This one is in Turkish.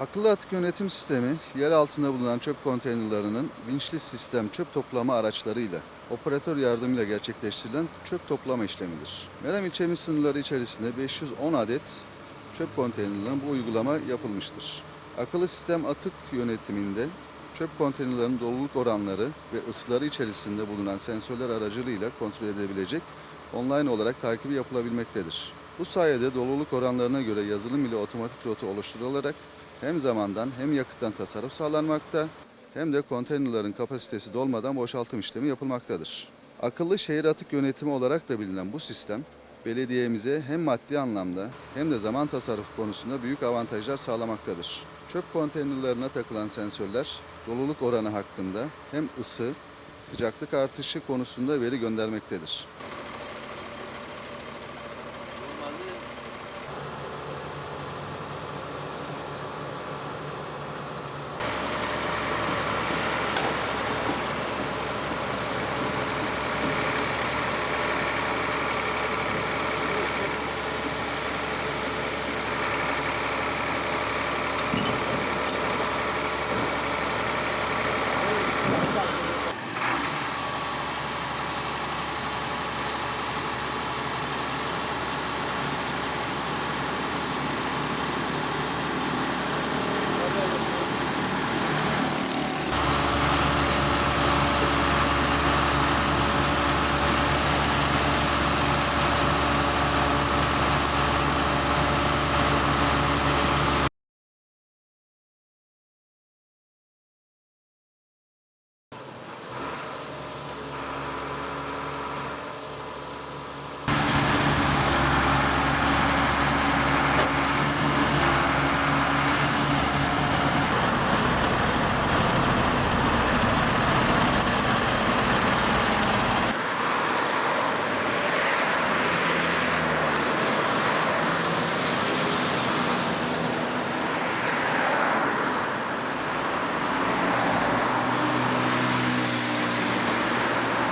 Akıllı atık yönetim sistemi yer altında bulunan çöp konteynerlarının vinçli sistem çöp toplama araçlarıyla operatör yardımıyla gerçekleştirilen çöp toplama işlemidir. Meram ilçemiz sınırları içerisinde 510 adet çöp konteynerlerine bu uygulama yapılmıştır. Akıllı sistem atık yönetiminde çöp konteynerlerinin doluluk oranları ve ısıları içerisinde bulunan sensörler aracılığıyla kontrol edebilecek online olarak takibi yapılabilmektedir. Bu sayede doluluk oranlarına göre yazılım ile otomatik rota oluşturularak hem zamandan hem yakıttan tasarruf sağlanmakta hem de konteynerların kapasitesi dolmadan boşaltım işlemi yapılmaktadır. Akıllı şehir atık yönetimi olarak da bilinen bu sistem belediyemize hem maddi anlamda hem de zaman tasarrufu konusunda büyük avantajlar sağlamaktadır. Çöp konteynerlarına takılan sensörler doluluk oranı hakkında hem ısı, sıcaklık artışı konusunda veri göndermektedir.